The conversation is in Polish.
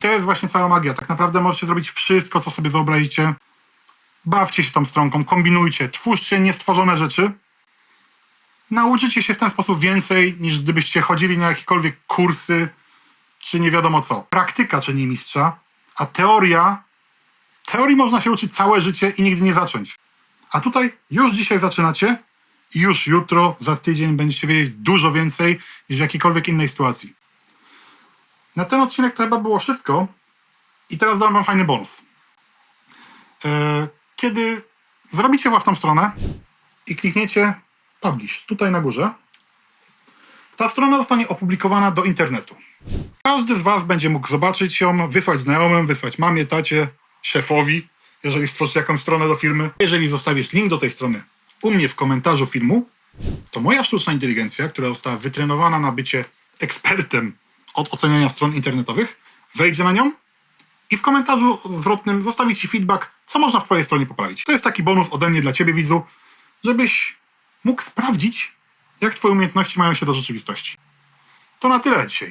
To jest właśnie cała magia. Tak naprawdę możecie zrobić wszystko, co sobie wyobrazicie. Bawcie się tą stronką, kombinujcie, twórzcie niestworzone rzeczy. Nauczycie się w ten sposób więcej, niż gdybyście chodzili na jakiekolwiek kursy, czy nie wiadomo co. Praktyka czyni mistrza, a teoria... Teorii można się uczyć całe życie i nigdy nie zacząć. A tutaj już dzisiaj zaczynacie i już jutro, za tydzień będziecie wiedzieć dużo więcej niż w jakiejkolwiek innej sytuacji. Na ten odcinek to chyba było wszystko. I teraz dam wam fajny bonus. E, Kiedy zrobicie własną stronę i klikniecie publish tutaj na górze, ta strona zostanie opublikowana do internetu. Każdy z was będzie mógł zobaczyć ją, wysłać znajomym, wysłać mamie, tacie, szefowi, jeżeli stworzycie jakąś stronę do firmy. Jeżeli zostawisz link do tej strony u mnie w komentarzu filmu, to moja sztuczna inteligencja, która została wytrenowana na bycie ekspertem od oceniania stron internetowych, wejdzie na nią i w komentarzu zwrotnym zostawi ci feedback, co można w twojej stronie poprawić. To jest taki bonus ode mnie dla ciebie, widzu, żebyś mógł sprawdzić, jak twoje umiejętności mają się do rzeczywistości. To na tyle dzisiaj.